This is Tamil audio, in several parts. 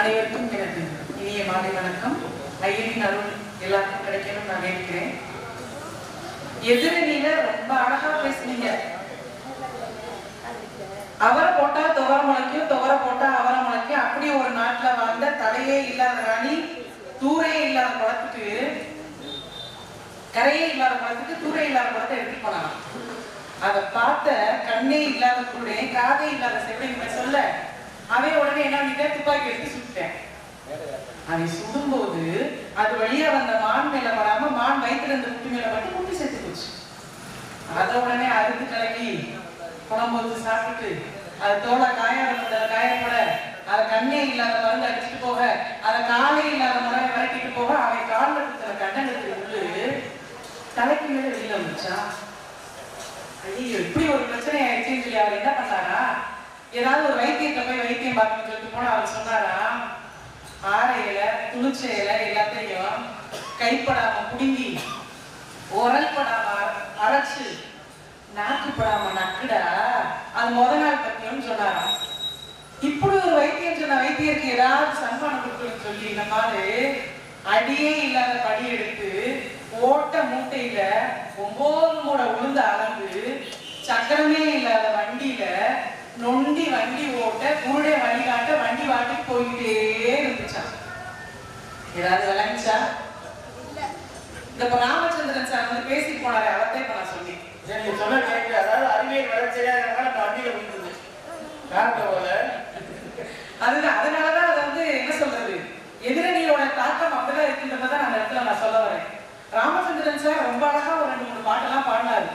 அனைவருக்கும் எனது இனிய மாலை வணக்கம். ஐயனின் அருள் எல்லாருக்கும் கிடைக்கணும் நான் நினைக்கிறேன். எதிரணியில ரொம்ப அழகா பேசுனீங்க. அவரை போட்டா துவர முளைக்கும் துவர போட்டா அவரை முளைக்கும். அப்படி ஒரு நாட்டுல வாழ்ந்த தலையே இல்லாத ராணி தூரே இல்லாத குளத்துக்கு கரையே இல்லாத குளத்துக்கு தூரே இல்லாத குளத்தை எடுத்துட்டு போனாங்க அதை பார்த்த கண்ணே இல்லாத குருடே காதே இல்லாத செவிலிங்க சொல்ல அவன் உடனே என்ன பண்ணிட்டேன் துப்பாக்கி எடுத்து சுட்டேன் அவன் சுடும்போது அது வழியா வந்த மான் மேல வராம மான் வயிற்றுல இருந்த குட்டி மேல பட்டு குட்டி செத்து போச்சு. அத உடனே அறுத்து கிளம்பி குழம்பு வந்து சாப்பிட்டு அது தோலை காயப்பட காயப்பட அதை கண்ணே இல்லாத மருந்து அடிச்சுட்டு போக அதை காலே இல்லாத முறை விரட்டிட்டு போக அவன் காலில் இருக்கிற கண்ணங்கத்துக்கு உள்ளு தலைக்கு மேல வெளியில வந்துச்சான் ஐயோ இப்படி ஒரு பிரச்சனை ஆயிடுச்சுன்னு சொல்லி அவர் என்ன பண்ணாரா? ஏதாவது ஒரு வைத்தியத்தை போய் வைத்தியம் பார்க்கணும்னு சொல்லிட்டு போனா அவர் சொன்னாரா? ஆரை இலை துளிச்ச இலை எல்லாத்தையும் கைப்படாம புடுங்கி உரல் படாம அரைச்சு நாக்கு படாம நக்குடா அது முத நாள் பத்தியம்னு சொன்னாராம். இப்படி ஒரு வைத்தியம் சொன்ன வைத்தியருக்கு ஏதாவது சன்மானம் கொடுக்கணும்னு சொல்லி இந்த மாதிரி அடியே இல்லாத படி எடுத்து ஓட்ட மூட்டையில ஒன்பது மூட உளுந்து அளந்து சக்கரமே இல்லாத வண்டியில நொண்டி வண்டி ஓட்ட குருடை வழிகாட்ட வண்டி வாட்டி போயிட்டே இருந்துச்சான் ஏதாவது விளங்குச்சா இந்த இப்ப ராமச்சந்திரன் சார் வந்து பேசி போனாரு அவர்தான் இப்ப நான் சொன்னேன் சரி, நீ சொன்ன கேட்கு. அதாவது அறிவியல் வளர்ச்சியா இருக்கறனால இந்த வண்டியில விழுந்தது. காரணத்தை போல. அதுதான் அதனாலதான் அதை வந்து என்ன சொல்றது எதிரணியோட தாக்கம் அப்படிதான் இருக்கின்றதை தான் அந்த இடத்துல நான் சொல்ல வரேன் ராமச்சந்திரன் சார் ரொம்ப அழகா ஒரு ரெண்டு மூணு பாட்டெல்லாம் பாடினாரு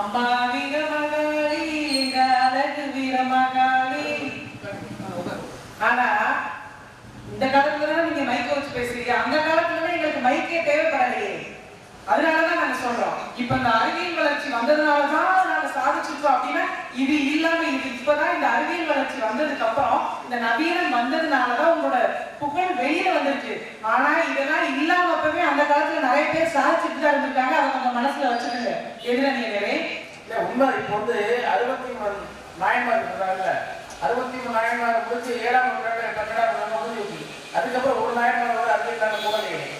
அம்மா வீர மகாளி அழகு வீர ஆனா இந்த காலத்துல தான் நீங்க மைக்க வச்சு பேசுறீங்க. அந்த காலத்துல எங்களுக்கு மைக்கே தேவைப்படலையே. அதனாலதான் நாங்க சொல்றோம். இப்ப இந்த அறிவியல் வளர்ச்சி வந்ததுனாலதான் நாங்க சாதிச்சிருக்கோம் அப்படின்னா இது இல்லாம இது இப்பதான் இந்த அறிவியல் வளர்ச்சி வந்ததுக்கு அப்புறம் இந்த நவீனம் வந்ததுனாலதான் உங்களோட புகழ் வெளியே வந்துருச்சு ஆனா இதெல்லாம் இல்லாம அப்பவே அந்த காலத்துல நிறைய பேர் சாதிச்சுட்டு தான் இருந்திருக்காங்க. அதை கொஞ்சம் மனசுல வச்சுக்கோங்க. எதிரணியரே இல்ல, உண்மை இப்போ வந்து அறுபத்தி நாயன்மார் இருக்கிறாங்கல்ல அறுபத்தி மூணு நாயன்மார் முடிச்சு ஏழாம் நூற்றாண்டு பன்னெண்டாம் முடிஞ்சு அதுக்கப்புறம் ஒரு நாயன்மார் வந்து அறிவியல் கூட கிடையாது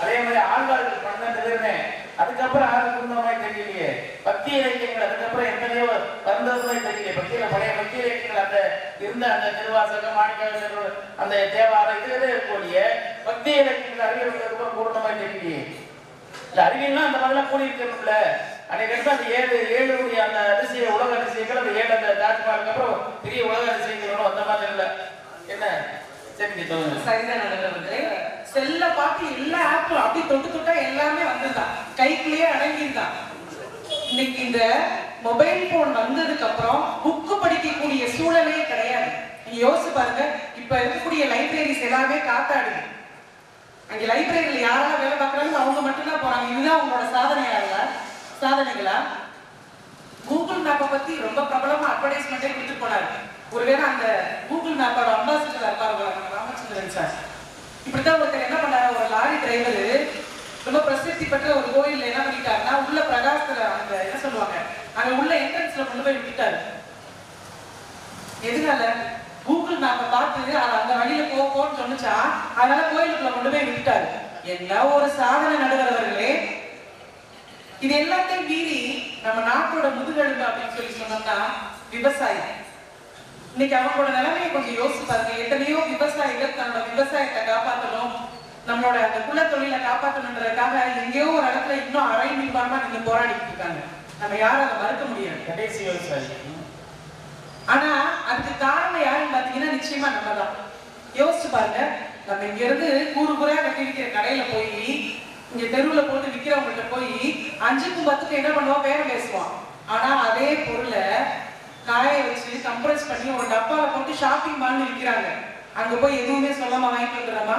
அதே மாதிரி ஆழ்வார்கள் பன்னெண்டு பேருமே அதுக்கப்புறம் ஆறு குடும்பமாய் தெரியலையே. பக்தி இலக்கியங்கள் அதுக்கப்புறம் எத்தனையோ வந்ததுமாய் தெரியலையே. பக்தியில பழைய பக்தி இலக்கியங்கள் அந்த இருந்த அந்த திருவாசகம் மாணிக்க அந்த தேவாரம் இதுவே இருக்கக்கூடிய பக்தி இலக்கியங்கள் அறிவியல் அதுக்கப்புறம் பூர்ணமாய் தெரியலையே. இல்ல அறிவியல்லாம் அந்த மாதிரிலாம் கூடி இருக்கணும்ல அன்னைக்கு எடுத்து அந்த ஏழு ஏழு கூடிய அந்த அதிசய உலக அதிசயங்கள் அந்த ஏழு அந்த தாஜ்மஹாலுக்கு அப்புறம் பெரிய உலக அதிசயங்களும் அந்த மாதிரி இல்ல. என்ன? சரி சரிதான் நடந்தவர்களே செல்ல பார்த்து எல்லா ஆப்பும் அப்படி தொட்டு தொட்டா எல்லாமே வந்திருந்தான் கைக்குள்ளேயே அடங்கியிருந்தான் இன்னைக்கு இந்த மொபைல் போன் வந்ததுக்கு அப்புறம் புக்கு படிக்கக்கூடிய சூழலே கிடையாது. நீங்க யோசிச்சு பாருங்க இப்ப இருக்கக்கூடிய லைப்ரரிஸ் எல்லாமே காத்தாடுது. அங்க லைப்ரரியில யாரெல்லாம் வேலை பார்க்கறாங்க அவங்க மட்டும்தான் போறாங்க. இதுதான் உங்களோட சாதனையாளா சாதனைகளா? கூகுள் மேப்பை பத்தி ரொம்ப பிரபலமா அட்வர்டைஸ்மெண்ட்டே கொடுத்துட்டு போனாரு. ஒருவேளை அந்த கூகுள் மேப்போட அம்பாசிடர் இருப்பாரு ராமச்சந்திரன் சார். இப்படிதான் ஒருத்தர் என்ன பண்ணாரு? ஒரு லாரி டிரைவரு ரொம்ப பிரசித்தி பெற்ற ஒரு கோயில் என்ன பண்ணிட்டாருன்னா உள்ள பிரகாசத்துல அந்த என்ன சொல்லுவாங்க? அங்க உள்ள என்ட்ரன்ஸ்ல கொண்டு போய் விட்டுட்டாரு. எதனால? கூகுள் மேப்பை பார்த்து அது அந்த வழியில போ போன்னு சொன்னுச்சா அதனால கோயிலுக்குள்ள கொண்டு போய் விட்டுட்டாரு. என்ன ஒரு சாதனை நடுகிறவர்களே இது எல்லாத்தையும் மீறி நம்ம நாட்டோட முதுகெலும்பு அப்படின்னு சொல்லி சொன்னோம்னா விவசாயம் இன்னைக்கு அவங்களோட நிலைமையை கொஞ்சம் யோசிச்சு பாருங்க. எத்தனையோ விவசாயிகள் தன்னோட விவசாயத்தை காப்பாற்றணும் நம்மளோட அந்த குல தொழிலை காப்பாற்றணுன்றதுக்காக எங்கேயோ ஒரு இடத்துல இன்னும் அரை நிர்வாகமா நீங்க போராடிட்டு இருக்காங்க. நம்ம யாரும் அதை மறுக்க முடியாது. கடைசி விவசாயி. ஆனா அதுக்கு காரணம் யாருன்னு பாத்தீங்கன்னா நிச்சயமா நம்ம தான் யோசிச்சு பாருங்க. நம்ம இங்க இருந்து கூறு கூறா கட்டி விற்கிற கடையில போய் இங்க தெருவுல போட்டு விக்கிறவங்கள்ட்ட போய் அஞ்சுக்கும் பத்துக்கும் என்ன பண்ணுவோம் பேர பேசுவான் ஆனா அதே பொருளை காய வச்சு கம்ப்ரஸ் பண்ணி ஒரு டப்பால போட்டு ஷாப்பிங் மால்னு விற்கிறாங்க அங்க போய் எதுவுமே சொல்லாம வாங்கிட்டு வந்துடுறோமா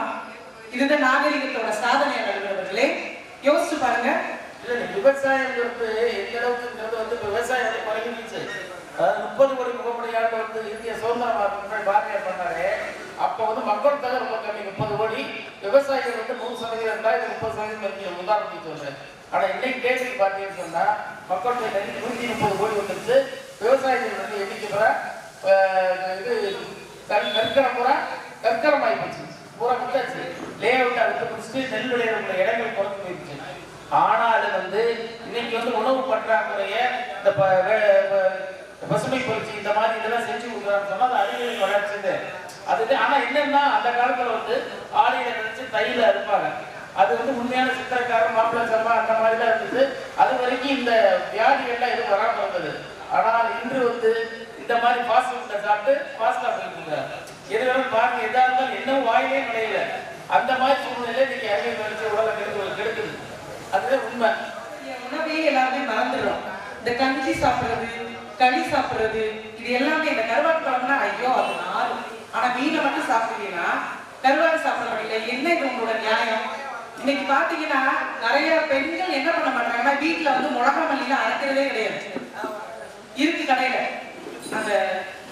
இதுதான் நாகரிகத்தோட சாதனை நடுவர்களே யோசிச்சு பாருங்க. இல்ல இந்த விவசாயங்கிறது எந்த அளவுக்குங்கிறது வந்து இப்ப விவசாயம் வந்து அதாவது முப்பது கோடி முகப்படி வந்து இந்திய சுதந்திரமாக பாரதியார் பண்ணாரு. அப்போ வந்து மக்கள் தொகை ரொம்ப கம்மி முப்பது கோடி விவசாயிகள் வந்து நூறு சதவீதம் ரெண்டாயிரத்தி இது முப்பது சதவீதம் இருக்கு உதாரணத்துக்கு சொல்றேன். ஆனா இன்னைக்கு தேதிக்கு பார்த்தீங்கன்னு சொன்னா மக்கள் தொகை நூற்றி நூத்தி முப்பது கோடி வந்துருச்சு. விவசாயிகள் வந்து எண்ணிக்கை பெற? இது கண் பூரா நெற்கரம் கற்கரமாய் பூரா முடிச்சாச்சு லே அவுட் அடுத்து முடிச்சுட்டு நெல் விளையிற இடங்கள் குறைஞ்சு போயிடுச்சு. ஆனால் வந்து இன்னைக்கு வந்து உணவு பற்றாக்குறைய இந்த ப- வே- பசுமை புரட்சி இந்த மாதிரி இதெல்லாம் செஞ்சு கொடுக்குறான்னு சொன்னா அது அறிவியல் வளர்ச்சி அது ஆனா என்னன்னா அந்த காலத்துல வந்து ஆலையில நினைச்சு தையில இருப்பாங்க அது வந்து உண்மையான சித்திரக்காரன் மாப்பிள்ளை சம்பா அந்த மாதிரிலாம் இருந்தது. அது வரைக்கும் இந்த வியாதிகள்லாம் எதுவும் வராம இருந்தது. ஆனால் இன்று வந்து இந்த மாதிரி ஃபாஸ்ட் ஃபுட்டை சாப்பிட்டு ஃபாஸ்டா போயிட்டு இருக்காங்க எது பாருங்க எதா இருந்தாலும் என்ன வாயிலே நுழையல. அந்த மாதிரி சூழ்நிலையில இன்னைக்கு அறிவை நினைச்சு உடலை கெடுத்து கெடுக்குது. அதுதான் உண்மை. உணவே எல்லாருமே மறந்துடும் இந்த கஞ்சி சாப்பிடுறது களி சாப்பிடுறது இது எல்லாமே இந்த கருவாட்டு குழம்புனா ஐயோ அது நாறு ஆனா மீனை மட்டும் சாப்பிடுறீங்கன்னா கருவாடு சாப்பிட முடியல என்ன இது உங்களோட நியாயம்? இன்னைக்கு பாத்தீங்கன்னா நிறைய பெண்கள் என்ன பண்ண மாட்டாங்கன்னா வீட்டுல வந்து மிளகா மல்லியில அரைக்கிறதே கிடையாது. இருக்கு கடையில. அந்த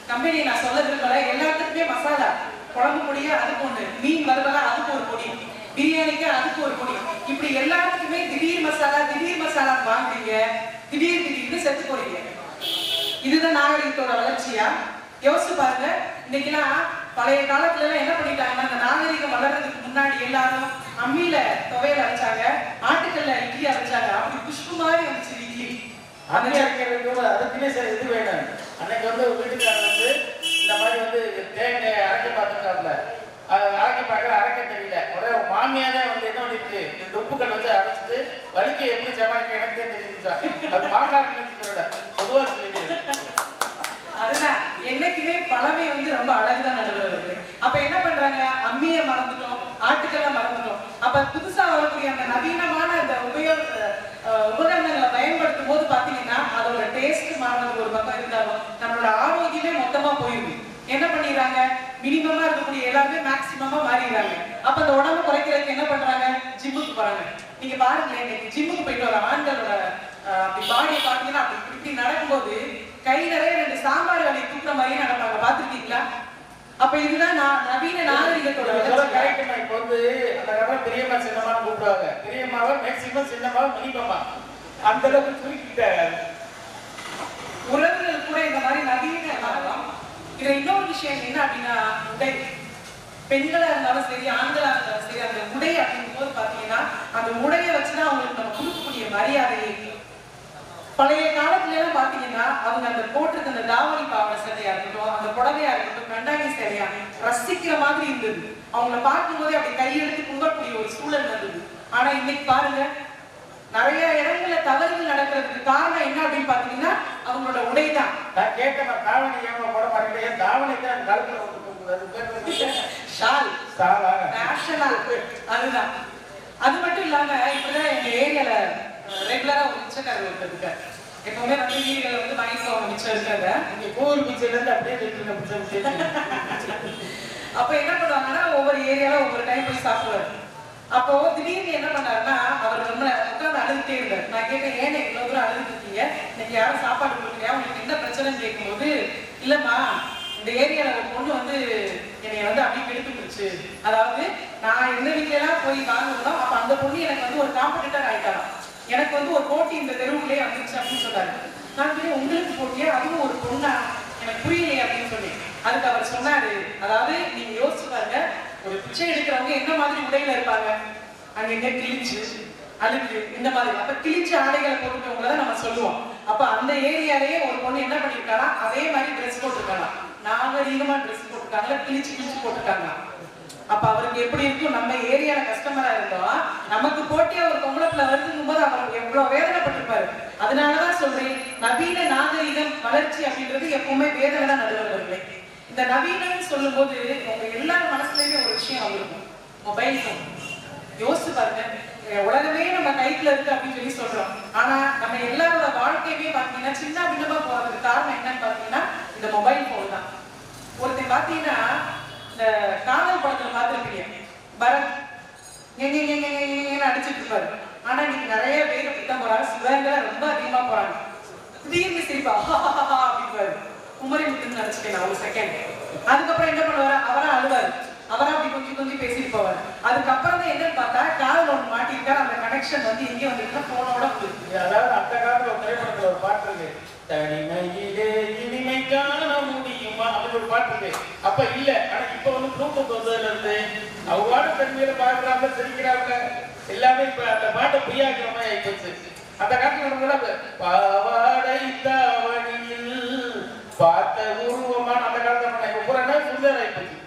கம்பெனி நான் சொல்ல விரும்பல எல்லாத்துக்குமே மசாலா. குழம்பு பொடியா அதுக்கு ஒண்ணு. மீன் வறுவலா அதுக்கு ஒரு பொடி. பிரியாணிக்கு அதுக்கு ஒரு பொடி. இப்படி எல்லாத்துக்குமே திடீர் மசாலா திடீர் மசாலா வாங்குறீங்க. திடீர் திடீர்னு செத்து போறீங்க. இதுதான் நாகரிகத்தோட வளர்ச்சியா? யோசிச்சு பாருங்க. இன்னைக்கெல்லாம் பழைய காலத்துல எல்லாம் என்ன பண்ணிட்டாங்கன்னா அந்த நாகரிகம் வளர்றதுக்கு முன்னாடி எல்லாரும் அம்மியில துவையல் அரைச்சாங்க ஆட்டுக்கல்ல இட்லி அரைச்சாங்க. அப்படி புஷ்பு மாதிரி வந்துச்சு இட்லி. அந்த அன்னைக்கு அரைக்கிறது கூட சரி இது வேணும். அன்னைக்கு வந்து வீட்டுக்காரர் வந்து இந்த மாதிரி வந்து தேங்காய் அரைக்க பார்த்துருக்காப்ல அரைக்க பார்க்கல அரைக்க தெரியல. ஒரே ஒரு மாமியா தான் வந்து என்ன பண்ணிட்டு இந்த உப்புக்கள் வந்து அரைச்சிட்டு வலிக்க எப்படி சமாளிக்க எனக்கு தெரிஞ்சுச்சா அது மாங்காய் பொதுவாக என்னைக்குமே பழமை வந்து ரொம்ப அழகுதான் நடுவர்களே அப்ப என்ன பண்றாங்க? அம்மிய மறந்துட்டோம் ஆட்டுக்கெல்லாம் மறந்துட்டோம். அப்ப புதுசா வரக்கூடிய அந்த நவீனமான அந்த உபயோக உபகரணங்களை பயன்படுத்தும் போது பாத்தீங்கன்னா அதோட டேஸ்ட் மாறினது ஒரு பக்கம் இருந்தாலும் நம்மளோட ஆரோக்கியமே மொத்தமா போயிருக்கு என்ன பண்ணிடுறாங்க? மினிமமா இருக்கக்கூடிய எல்லாருமே மேக்சிமமா மாறிடுறாங்க. அப்ப அந்த உடம்பு குறைக்கிறதுக்கு என்ன பண்றாங்க? ஜிம்முக்கு போறாங்க. நீங்க பாருங்களேன் இன்னைக்கு ஜிம்முக்கு போயிட்டு வர ஆண்களோட அப்படி பாடியை பாத்தீங்கன்னா அப்படி இப்படி நடக்கும்போது கை நிறைய ரெண்டு சாம்பார் வேலையை தூக்குற மாதிரியே நடப்பாங்க பாத்துருக்கீங்களா அப்ப இதுதான் நான் நவீன நாகரிகத்தோட வளர்ச்சி. கரெக்ட் இப்போ வந்து அந்த காலத்துல பெரியம்மா சின்னம்மான்னு கூப்பிடுவாங்க. பெரியம்மாவை மேக்சிமம் சின்னம்மாவை மினிமம்மா. அந்த அளவுக்கு சுருக்கிட்டாங்க உறவுகள் கூட இந்த மாதிரி நவீன காலம் இதுல இன்னொரு விஷயம் என்ன அப்படின்னா உடை. பெண்களா இருந்தாலும் சரி ஆண்களா இருந்தாலும் சரி அந்த உடை அப்படிங்கும் போது பாத்தீங்கன்னா அந்த உடையை வச்சுதான் அவங்களுக்கு நம்ம கொடுக்கக்கூடிய மரியாதையை பழைய காலத்துல எல்லாம் பாத்தீங்கன்னா அவங்க அந்த போட்டிருக்க அந்த தாவணி பாவாடை சட்டையா இருக்கட்டும் அந்த புடவையா இருக்கட்டும் கண்டாங்கி சேலையா ரசிக்கிற மாதிரி இருந்தது. அவங்கள பார்க்கும்போதே அப்படி கையெழுத்து குங்கக்கூடிய ஒரு சூழல் வந்தது. ஆனா இன்னைக்கு பாருங்க நிறைய இடங்கள்ல தவறுகள் நடக்கிறதுக்கு காரணம் என்ன அப்படின்னு பாத்தீங்கன்னா அவங்களோட உடைதான். நான் கேட்டேன் நான் தாவணி ஏன் போட என் தாவணி தான் அந்த வந்து ஷால். சாலா ஃபேஷனா அதுதான். அது மட்டும் இல்லாம இப்படிதான் எங்க ஏரியால ரெகுலரா ஒரு ஒருத்தர் இருக்காரு. எப்பவுமே வந்து வீடுகளை வந்து வாங்கிட்டு அவங்க மிச்சம் இருக்காங்க. இங்க கூர் பீச்சில இருந்து அப்படியே சொல்லிட்டு பிடிச்ச அப்ப என்ன பண்ணுவாங்கன்னா ஒவ்வொரு ஏரியால ஒவ்வொரு டைம் போய் சாப்பிடுவாரு. அப்போ திடீர்னு என்ன பண்ணாருன்னா அவர் ரொம்ப உட்கார்ந்து அழுதுட்டே இருந்தார். நான் கேட்டேன் ஏன் இவ்வளவு தூரம் அழுதுட்டு இருக்கீங்க இன்னைக்கு யாரும் சாப்பாடு கொடுக்கலையா? உங்களுக்கு என்ன பிரச்சனைன்னு கேட்கும்போது இல்லம்மா இந்த ஏரியால ஒரு பொண்ணு வந்து என்னை வந்து அப்படியே கெடுத்துருச்சு அதாவது நான் எந்த வீட்ல எல்லாம் போய் வாங்கணும் அப்ப அந்த பொண்ணு எனக்கு வந்து ஒரு காம்படிட்டர் ஆயிட்டாராம் எனக்கு வந்து ஒரு போட்டி இந்த தெருவுக்குள்ளே அமைச்சு அப்படின்னு சொன்னாரு. நான் கேட்டேன், உங்களுக்கு போட்டியா? அதுவும் ஒரு பொண்ணா? எனக்கு புரியலையே அப்படின்னு சொன்னேன். அதுக்கு அவர் சொன்னாரு அதாவது நீங்க யோசிச்சு பாருங்க ஒரு பிச்சை எடுக்கிறவங்க என்ன மாதிரி உடையில இருப்பாங்க? அங்க எங்க கிழிச்சு அழுக்கு இந்த மாதிரி. அப்ப கிழிச்சு ஆடைகளை போட்டுக்கவங்கள தான் நம்ம சொல்லுவோம். அப்ப அந்த ஏரியாலேயே ஒரு பொண்ணு என்ன பண்ணிருக்கானா அதே மாதிரி ட்ரெஸ் போட்டிருக்காங்க நாகரீகமா ட்ரெஸ் போட்டிருக்காங்க கிழிச்சு கிழிச்சு போட்டிருக்காங்க அப்ப அவருக்கு எப்படி இருக்கும்? நம்ம ஏரியால கஸ்டமரா இருந்தோம் நமக்கு போட்டியா ஒரு பொம்பளத்துல வருதுங்கும் போது அவர் எவ்வளவு வேதனைப்பட்டிருப்பாரு. அதனாலதான் சொல்றேன் நவீன நாகரீகம் வளர்ச்சி அப்படின்றது எப்பவுமே வேதனை தான் நடுவர்களே இந்த நவீனம்னு சொல்லும்போது உங்க எல்லார் மனசுலயுமே ஒரு விஷயம் அவருக்கும் மொபைல் ஃபோன் யோசிச்சு பாருங்க உலகமே நம்ம கைக்குல இருக்கு அப்படின்னு சொல்லி சொல்றோம். ஆனா நம்ம எல்லாரோட வாழ்க்கையுமே பாத்தீங்கன்னா சின்ன பின்னமா போறதுக்கு காரணம் என்னன்னு பாத்தீங்கன்னா இந்த மொபைல் போன் தான். ஒருத்தன் பாத்தீங்கன்னா இந்த காதல் படத்துல பார்த்துருப்பீங்க. பரத். எங்க எங்க எங்க அடிச்சிட்டு இருப்பாரு. ஆனா இன்னைக்கு நிறைய பேர் அப்படித்தான் போறாங்க சிவகங்கை ரொம்ப அதிகமா போறாங்க. திடீர்னு சிரிப்பா அப்படிப்பாரு குமரி முத்துன்னு நினைச்சுட்டேன் ஒரு செகண்ட் அதுக்கப்புறம் என்ன பண்ணுவாரு? அவரா அழுவாரு. அவரா அப்படி கொஞ்சம் கொஞ்சம் பேசிட்டு போவாரு. அதுக்கப்புறம் தான் என்னன்னு பார்த்தா காதல் ஒன்று மாட்டிருக்காரு அந்த கனெக்ஷன் வந்து எங்கே வந்துருக்குன்னா போனோட அதாவது அந்த காலத்துல ஒரு திரைப்படத்துல ஒரு பாட்டு இருக்கு. தனிமையிலே இனிமை காண முடியும் அப்படி அப்படி ஒரு பாட்டு இருக்கு. அப்ப இல்ல ஆனா இப்ப வந்து ப்ளூடூத் வந்ததுல இருந்து அவ்வாறு தன்மையில பாக்குறாங்க சிரிக்கிறாங்க. எல்லாமே இப்ப அந்த பாட்டை பொய்யாக்குற மாதிரி ஆயிப்போச்சு அந்த காலத்துல நடந்ததுல பாவாடை தாவணியில் பார்த்த உருவமான அந்த காலத்துல பண்ண இப்ப பூரா என்ன சுந்தர் ஆயிப்போச்சு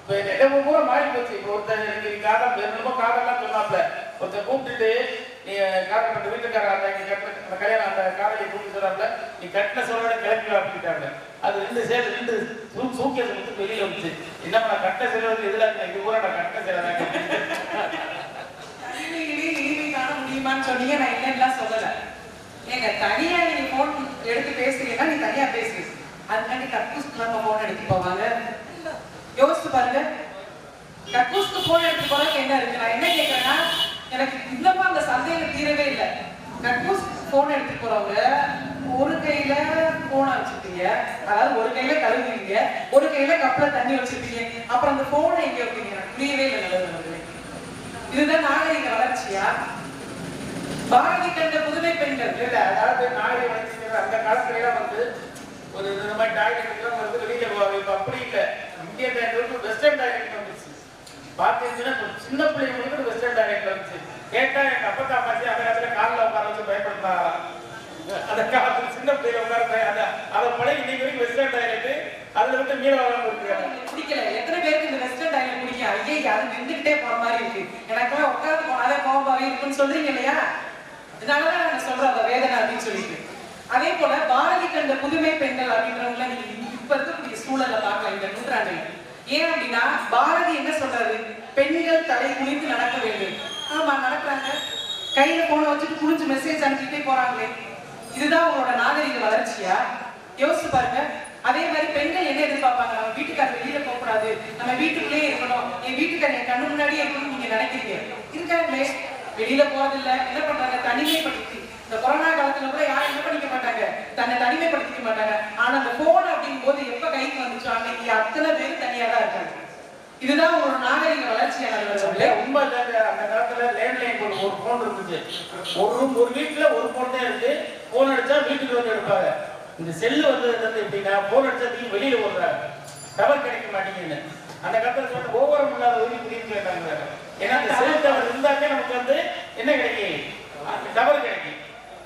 இப்ப நிலவு பூரா மாறி போச்சு. இப்ப ஒருத்தர் எனக்கு காதல் என்னமோ காதல்லாம் சொன்னாப்ல. ஒருத்தர் கூப்பிட்டுட்டு நீ காதல் வீட்டுக்காரங்க வீட்டுக்காரர் கட்டின அந்த கல்யாணம் அந்த காலையை கூப்பிட்டு சொன்னாப்ல நீ கட்டின சோழோட கிளம்பி அப்படிட்டாங்க அது ரெண்டு சேர்த்து ரெண்டு சூ சூக்கியத்தை கொடுத்து வெளியில வந்துச்சு. என்னப்பா கட்ட செலவு எதுல இது கூட நான் கட்ட செலவு காண முடியுமான்னு சொன்னீங்க நான் இல்லைன்னா சொல்லல. ஏங்க தனியா நீ போன் எடுத்து பேசுறீங்கன்னா நீ தனியா பேசுறீங்க. அதுக்காண்டி கக்கூஸ்க்கு நம்ம போன் எடுத்து போவாங்க யோசிச்சு பாருங்க கக்கூஸ்க்கு போன் எடுத்து போறதுக்கு என்ன இருக்கு நான் என்ன கேட்கறேன்னா எனக்கு இன்னமும் அந்த சந்தேகம் தீரவே இல்லை கக்கூஸ் போன் எடுத்து போறவங்க ஒரு கையில போனை வச்சிருப்பீங்க அதாவது ஒரு கையில கழுவுறீங்க ஒரு கையில கப்பல தண்ணி வச்சிருப்பீங்க. அப்புறம் அந்த போனை எங்க வைப்பீங்க? புரியவே இல்லை நல்லது இதுதான் நாகரிக வளர்ச்சியா? பாரதி கண்ட புதுமை பெண்கள். இல்ல அதாவது நாகரிக வளர்ச்சி அந்த காலத்துல எல்லாம் வந்து ஒரு இந்த மாதிரி டாய்லெட் எல்லாம் வந்து வெளியில போவாங்க அப்படி இல்ல. இந்தியன் டாய்லெட் வெஸ்டர்ன் டாய்லெட் வந்துச்சு. பாத்தீங்கன்னா சின்ன பிள்ளைங்களுக்கு வெஸ்டர்ன் டாய்லெட் வந்துச்சு. கேட்டா எங்க அப்பத்தா பாத்தி அந்த காலத்துல காலில் உட்கார வச்சு பயன்படுத்தினாங்களாம் அந்த காலத்துல சின்ன பிள்ளைங்க உட்கார அதை பழைய இன்னைக்கு வரைக்கும் வெஸ்டர்ன் டாய்லெட் அதுல விட்டு மீற வராம பிடிக்கல. எத்தனை பேருக்கு இந்த வெஸ்டர்ன் டைலர் பிடிக்கும்? ஐயே அது நின்றுகிட்டே போற மாதிரி இருக்கு. எனக்கெல்லாம் உட்காந்து போனாலே கோபாவே இருக்குன்னு சொல்றீங்க இல்லையா? இதனாலதான் நான் சொல்றேன் அந்த வேதனை அப்படின்னு சொல்லிட்டு. அதே போல பாரதி கண்ட புதுமை பெண்கள் அப்படின்றவங்கள நீங்க இப்ப இருக்கக்கூடிய சூழல்ல பார்க்கலாம் இந்த நூற்றாண்டு ஏன் அப்படின்னா பாரதி என்ன சொல்றாரு? பெண்கள் தலை குனிந்து நடக்க வேண்டும். ஆமா நடக்கிறாங்க. கையில போன வச்சுட்டு குனிஞ்சு மெசேஜ் அனுப்பிட்டே போறாங்களே. இதுதான் உங்களோட நாகரிக வளர்ச்சியா? யோசிச்சு பாருங்க. அதே மாதிரி பெண்கள் என்ன எதிர்பார்ப்பாங்க? நம்ம வீட்டுக்காரர் வெளியில போக கூடாது நம்ம வீட்டுக்குள்ளேயே இருக்கணும். என் வீட்டுக்காரர் என் கண்ணு முன்னாடியே இருக்கணும்னு நீங்க நினைக்கிறீங்க? இருக்காங்களே. வெளியில போறதில்ல. என்ன பண்றாங்க? தனிமைப்படுத்தி. இந்த கொரோனா காலத்துல கூட யாரும் என்ன பண்ணிக்க மாட்டாங்க? தன்னை தனிமைப்படுத்திக்க மாட்டாங்க. ஆனா அந்த போன் அப்படிங்கும் போது எப்ப கைக்கு வந்துச்சோ அன்னைக்கு அத்தனை பேர் தனியா தான் இருக்காங்க. இதுதான் ஒரு நாகரிக வளர்ச்சி ரொம்ப அந்த காலத்துல லேண்ட்லைன் ஒரு ஒரு போன் இருந்துச்சு. ஒரு ஒரு வீட்டுல ஒரு போன் தான் இருக்கு. போன் அடிச்சா வீட்டுக்கு வந்து எடுப்பாங்க. இந்த செல்லு வந்ததுல இருந்து எப்படின்னா போன் அடிச்சா வெளியில ஓடுறாங்க டவர் கிடைக்க மாட்டேங்குதுன்னு. அந்த காலத்துல சொன்ன ஓவர் இல்லாத ஊதி புரியுது கேட்டாங்க ஏன்னா அந்த செல் டவர் இருந்தாலே நமக்கு வந்து என்ன கிடைக்கும் டவர் கிடைக்கும்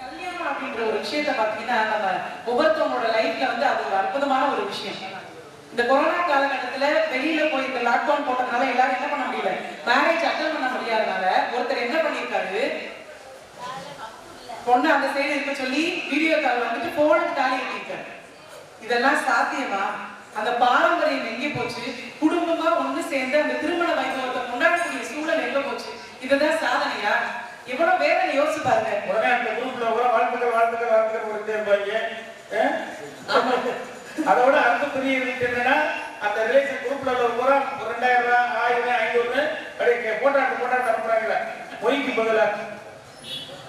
கல்யாணம் அப்படின்ற ஒரு விஷயத்த பாத்தீங்கன்னா நம்ம ஒவ்வொருத்தவங்களோட லைஃப்ல வந்து அது ஒரு அற்புதமான ஒரு விஷயம். இந்த கொரோனா காலகட்டத்துல வெளியில போய் இந்த லாக்டவுன் போட்டதுனால எல்லாரும் என்ன பண்ண முடியல? மேரேஜ் அட்டன் பண்ண முடியாதனால ஒருத்தர் என்ன பண்ணியிருக்காரு? பொண்ணு அந்த சைடு இருக்க சொல்லி வீடியோ கால் வந்துட்டு போனுக்கு தாலி கட்டியிருக்காரு. இதெல்லாம் சாத்தியமா? அந்த பாரம்பரியம் எங்கே போச்சு? குடும்பமா ஒண்ணு சேர்ந்து அந்த திருமண வைபவத்தை கொண்டாடக்கூடிய சூழல் எங்க போச்சு? இதுதான் சாதனையா? எவ்வளவு வேதனை யோசிச்சு பாருங்க. உடனே அந்த குரூப்ல கூட வாழ்த்துக்கள் வாழ்த்துக்கள் வாழ்த்துக்கள் கொடுத்தே இருப்பாங்க. அதோட அர்த்தத்துரிய என்னன்னா அந்த ரிலேஷன் குரூப்ல உள்ள பூரா ஒரு ரெண்டாயிரம் ரூபாய் ஆயிரம் ஐநூறு அப்படியே போட்டாட்டு போட்டாட்டு அனுப்புறாங்களே மொய்க்கு பதிலா?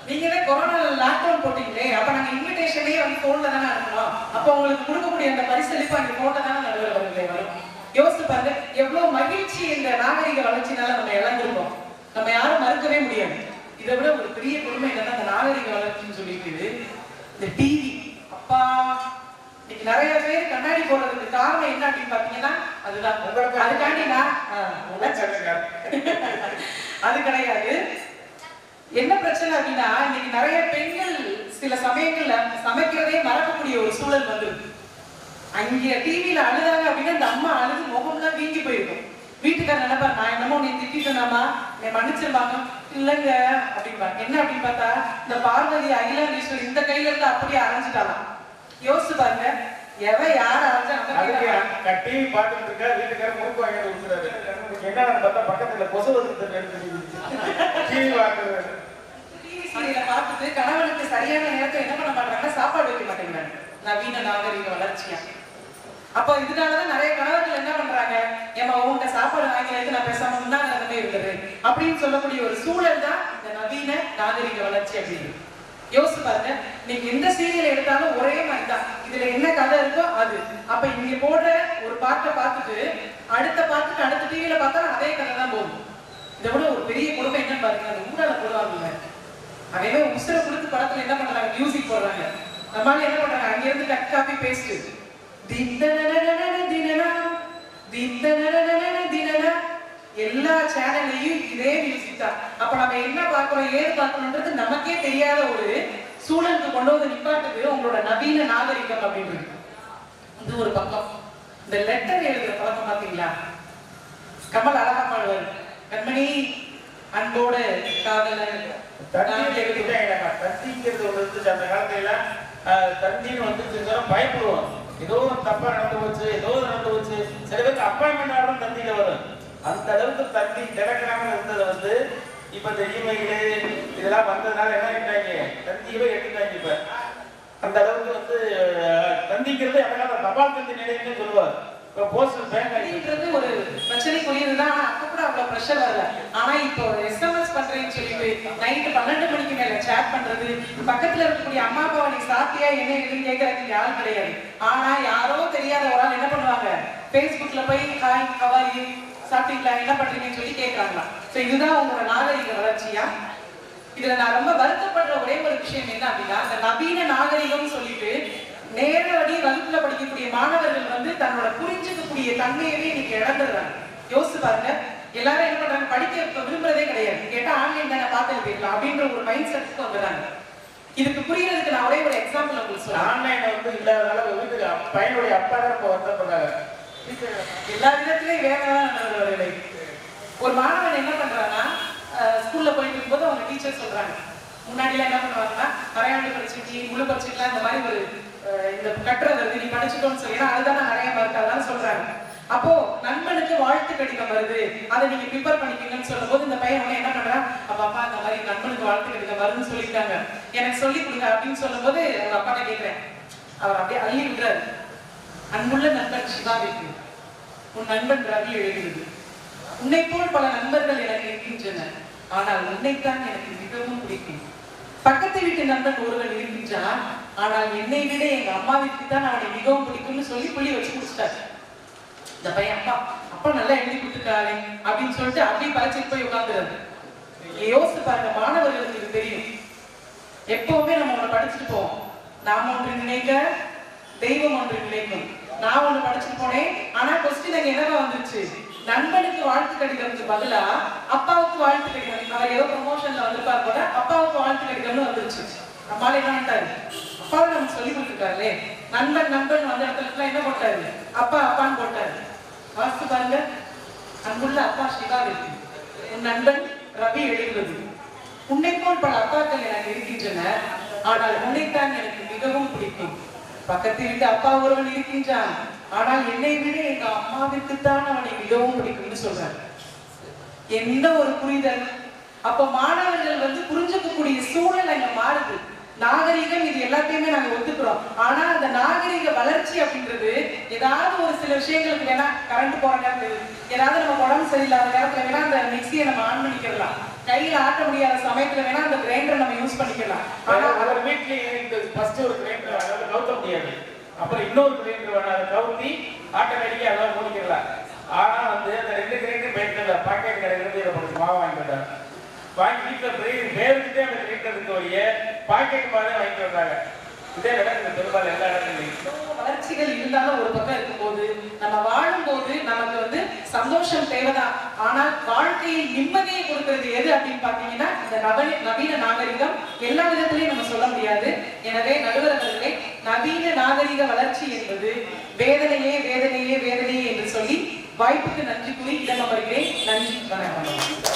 நீங்க தான் கொரோனா லாக்டவுன் போட்டீங்களே அப்ப நாங்க இன்விடேஷனே வந்து போன்ல தானே அனுப்பணும் அப்ப உங்களுக்கு கொடுக்கக்கூடிய அந்த பரிசளிப்பு அங்க போன்ல தானே நடுவர் வருங்களே வரும் யோசிச்சு பாருங்க எவ்வளவு மகிழ்ச்சி இந்த நாகரிக வளர்ச்சினால நம்ம இழந்திருக்கோம். நம்ம யாரும் மறுக்கவே முடியாது. இதை விட ஒரு பெரிய கொடுமை என்னன்னா அந்த நாகரிக வளர்ச்சின்னு சொல்லிட்டு இந்த டிவி அப்பா இன்னைக்கு நிறைய பேர் கண்ணாடி போடுறதுக்கு காரணம் என்ன அப்படின்னு பாத்தீங்கன்னா அதுதான். அதுக்காண்டி நான். அது கிடையாது. என்ன பிரச்சனை அப்படின்னா இன்னைக்கு நிறைய பெண்கள் சில சமயங்கள்ல சமைக்கிறதே மறக்கக்கூடிய ஒரு சூழல் வந்துருக்கு. அங்க டிவியில அழுதாங்க அப்படின்னா இந்த அம்மா அழுது முகம்லாம் வீங்கி போயிருக்கும். வீட்டுக்காரர் நினைப்பார் நான் என்னமோ நீ திட்டிட்டேனாமா நீ மன்னிச்சிருவாங்க இல்லைங்க அப்படிம்பாங்க என்ன அப்படின்னு பார்த்தா இந்த பார்வதி அகிலாண்டீஸ்வரி இந்த கையில இருந்து அப்படியே அரைஞ்சிட்டாலாம் யோசிச்சு பாருங்க எவன் யார் அரைஞ்சா டிவி பார்த்துட்டு இருக்கா வீட்டுக்காரர் முறுக்கு வாங்கிட்டு என்னன்னு பார்த்தா பக்கத்துல கொசு வந்து டிவி வாங்குறாரு பார்த்துட்டு கணவனுக்கு சரியான நேரத்துல என்ன பண்ண மாட்டாங்க சாப்பாடு வைக்க மாட்டேங்கிறாங்க நவீன நாகரிக வளர்ச்சியா. அப்போ இதனாலதான் நிறைய கணவர்கள் என்ன பண்றாங்க? ஏமா உங்க சாப்பாடு வாங்கினது நான் பேசாம முன்னாடி நடந்தே இருக்குது அப்படின்னு சொல்லக்கூடிய ஒரு சூழல் தான் இந்த நவீன நாகரிக வளர்ச்சி அப்படின்னு. யோசிச்சு பாருங்க நீங்க எந்த சீரியல் எடுத்தாலும் ஒரே மாதிரி தான் இதுல என்ன கதை இருக்கோ அது. அப்ப இங்க போடுற ஒரு பாட்டை பார்த்துட்டு அடுத்த பாட்டுக்கு அடுத்த டிவியில பார்த்தா அதே கதை தான் போகும். இதை விட ஒரு பெரிய குடும்பம் என்னன்னு பாருங்க அந்த ஊடால போடுவாங்க அதே உசுர கொடுத்து படத்துல என்ன பண்றாங்க? மியூசிக் போடுறாங்க. நம்மளால என்ன பண்றாங்க? அங்க இருந்து கட் காப்பி பேஸ்ட் திந்தனனனன தினனா, திந்தனனனன தினனா. எல்லா சேனல்லையும் இதே மியூசிக் தான். அப்ப நம்ம என்ன பார்க்கிறோம் ஏது பார்க்கணுன்றது நமக்கே தெரியாத ஒரு சூழலுக்கு கொண்டு வந்து நிப்பாட்டுக்கு உங்களோட நவீன நாகரிகம் அப்படின்றது. இது ஒரு பக்கம். இந்த லெட்டர் எழுதுற பழக்கம் பாத்தீங்களா கமல் அழகா பாடுவார் கண்மணி அன்போடு தண்ணிங்கிறது ஒன்று இருந்துச்சு அந்த காலத்துல தண்ணின்னு வந்துச்சுன்னா பயப்படுவோம். ஏதோ ஒரு தப்பா நடந்து போச்சு ஏதோ ஒரு நடந்து போச்சு. சில பேருக்கு அப்பாயின்மெண்ட் ஆர்டர் வரும். அந்த அளவுக்கு தண்ணி கிடக்கிறாங்க இருந்தது வந்து இப்ப இந்த இமெயிலு இதெல்லாம் வந்ததுனால என்ன பண்ணிட்டாங்க தண்ணியவே எடுத்துட்டாங்க இப்ப. அந்த அளவுக்கு வந்து தந்திக்கிறது அந்த காலத்துல தபால் தந்தி நிலையம்னு சொல்லுவார். அப்படின்றது ஒரு பிரச்சனைக்குரியதுதான் ஆனா அப்ப கூட அவ்வளவு ப்ரெஷர் வரல. ஆனா இப்போ எஸ்எம்எஸ் பண்றேன்னு சொல்லிட்டு நைட்டு பன்னெண்டு மணிக்கு மேல சேட் பண்றது பக்கத்துல இருக்கக்கூடிய அம்மா அப்பாவை நீ சாப்பிட்டியா என்ன எதுன்னு கேட்கறதுக்கு யாரும் கிடையாது. ஆனா யாரோ தெரியாத ஒரு ஆள் என்ன பண்ணுவாங்க? Facebookல போய் ஹாய் ஹவாரி சாப்பிட்டீங்களா? என்ன பண்றீங்கன்னு சொல்லி கேட்கறாங்களா ஸோ இதுதான் உங்களோட நாகரிக வளர்ச்சியா? இதுல நான் ரொம்ப வருத்தப்படுற ஒரே ஒரு விஷயம் என்ன அப்படின்னா இந்த நவீன நாகரிகம்னு சொல்லிட்டு நேரடி வகுப்புல படிக்கக்கூடிய மாணவர்கள் வந்து தன்னோட புரிஞ்சுக்கக்கூடிய தன்மையவே இன்னைக்கு இழந்துடுறாங்க. யோசிச்சு பாருங்க. எல்லாரும் என்ன பண்றாங்க? படிக்க விரும்புறதே கிடையாது. கேட்டா ஆன்லைன் தானே பார்த்து எழுதிடலாம் அப்படின்ற ஒரு மைண்ட் செட்டுக்கு வந்துடுறாங்க. இதுக்கு புரியறதுக்கு நான் ஒரே ஒரு எக்ஸாம்பிள் உங்களுக்கு சொல்றேன். ஆன்லைன் வந்து இல்லாதனால வீட்டுக்கு பையனுடைய அப்பா தான் இப்போ வருத்தப்படுறாங்க எல்லா விதத்திலையும் நடந்தவர்களை ஒரு மாணவன் என்ன அஹ், ஸ்கூல்ல போயிட்டு இருக்கும்போது அவங்க டீச்சர் சொல்றாங்க. முன்னாடிலாம் என்ன பண்ணுவாங்கன்னா அரையாண்டு பரீட்சைக்கு முழு பரீட்சைக்குலாம் இந்த மாதிரி ஒரு இந்த கட்டுறது வந்து நீ படிச்சுட்டோம்னு சொல்லி அதுதான் நிறைய மார்க் அதெல்லாம் சொல்றாங்க. அப்போ நண்பனுக்கு வாழ்த்து கடிதம் வருது. அதை நீங்க ப்ரிப்பேர் பண்ணிக்கீங்கன்னு சொல்லும்போது இந்த பையன் உடனே என்ன பண்றான்? அப்ப அப்பா இந்த மாதிரி நண்பனுக்கு வாழ்த்து கடிதம் வருதுன்னு சொல்லிட்டாங்க எனக்கு சொல்லி கொடுங்க அப்படின்னு சொல்லும் போது அவங்க அப்பாட்ட கேட்கிறேன் அவர் அப்படியே அள்ளி விடுறாரு. அன்புள்ள நண்பன் சிவாவிற்கு உன் நண்பன் ரவி எழுகிறது. உன்னை போல் பல நண்பர்கள் எனக்கு இருக்கின்றனர். ஆனால் உன்னைத்தான் எனக்கு மிகவும் பிடிக்கும். பக்கத்து வீட்டு நண்பன் ஒருவன் இருக்கின்றான். ஆனால் என்னை விட எங்க அம்மாவிற்கு தான் அவனை மிகவும் பிடிக்கும்னு சொல்லி புள்ளி வச்சு முடிச்சிட்டாரு. இந்த பையன் அப்பா அப்பா நல்லா எழுதி கொடுத்துருக்காரு அப்படின்னு சொல்லிட்டு அப்படியே பறிச்சுட்டு போய் உட்காந்துறாரு யோசித்து பாருங்க மாணவர்களுக்கு இது தெரியும். எப்பவுமே நம்ம ஒன்று படிச்சுட்டு போவோம். நாம ஒன்று நினைக்க தெய்வம் ஒன்று நினைக்கும். நான் ஒன்று படிச்சுட்டு போனேன் ஆனா கொஸ்டின் அங்க என்னவா வந்துருச்சு? நண்பனுக்கு வாழ்த்து கடிதம்க்கு பதிலா அப்பாவுக்கு வாழ்த்து கடிதம். அவர் ஏதோ ப்ரொமோஷன்ல வந்திருப்பார் போல அப்பாவுக்கு வாழ்த்து கடிதம்னு வந்துருச்சு. அம்மால என்ன பண்ணிட்டாரு? அப்பாவை நமக்கு சொல்லி கொடுத்துருக்காருல்லே நண்பன் நண்பன் வந்த இடத்துல என்ன போட்டாரு? அப்பா அப்பான்னு போட்டாரு. வாஸ்து பாருங்க. அன்புள்ள அப்பா சிவாவிற்கு உன் நண்பன் ரவி எழுகிறது உன்னை போல் பல அப்பாக்கள் எனக்கு இருக்கின்றன. ஆனால் உன்னைத்தான் எனக்கு மிகவும் பிடிக்கும். பக்கத்து வீட்டு அப்பா ஒருவன் இருக்கின்றான். ஆனால் என்னை விட எங்க அம்மாவிற்குத்தான் அவனை மிகவும் பிடிக்கும்னு சொல்றாரு. என்ன ஒரு புரிதல்? அப்ப மாணவர்கள் வந்து புரிஞ்சுக்கக்கூடிய சூழல் அங்க மாறுது. நாகரிகம் இது எல்லாத்தையுமே நாங்க ஒத்துக்கிறோம். ஆனா அந்த நாகரீக வளர்ச்சி அப்படின்றது ஏதாவது ஒரு சில விஷயங்களுக்கு வேணா கரண்ட் போற நேரத்துல ஏதாவது நம்ம உடம்பு சரியில்லாத நேரத்துல வேணா அந்த மிக்சியை நம்ம ஆன் பண்ணிக்கலாம். கையில ஆட்ட முடியாத சமயத்துல வேணா அந்த கிரைண்டரை நம்ம யூஸ் பண்ணிக்கலாம். ஆனா ஆனா வீட்லயே இந்த ஃபர்ஸ்ட் ஒரு கிரைண்டர் அதாவது கவுத்த முடியாது அப்புறம் இன்னொரு கிரைண்டர் வேணா அதை கவுத்தி ஆட்டோமேட்டிக்கா அதெல்லாம் மூடிக்கலாம் ஆனா வந்து அந்த ரெண்டு கிரைண்டர் பேக்கெட்ல பாக்கெட் கடையிலிருந்து இருந்து மாவு வாங்கிட்டு வாங்கி வீட்டில் பிரெயின் வேர்த்துட்டே அந்த கிரைண்டர் ஒழிய பாக்கெட் மாதிரி வாங்கிட்டு வந்தாங்க இதே நடக்குது பெரும்பாலும் எல்லா இடத்துலையும். வளர்ச்சிகள் இருந்தாலும் ஒரு பக்கம் இருக்கும்போது நம்ம வாழும்போது நமக்கு வந்து சந்தோஷம் தேவைதான் ஆனால் வாழ்க்கையில் நிம்மதியை கொடுக்கிறது எது அப்படின்னு பாத்தீங்கன்னா இந்த நவீன நவீன நாகரிகம் எல்லா விதத்திலையும் நம்ம சொல்ல முடியாது. எனவே நடுவர் நவீன நாகரிக வளர்ச்சி என்பது வேதனையே வேதனையே வேதனையே என்று சொல்லி வாய்ப்புக்கு நன்றி கூறி இடம் அமர்கிறேன் நன்றி வணக்கம்.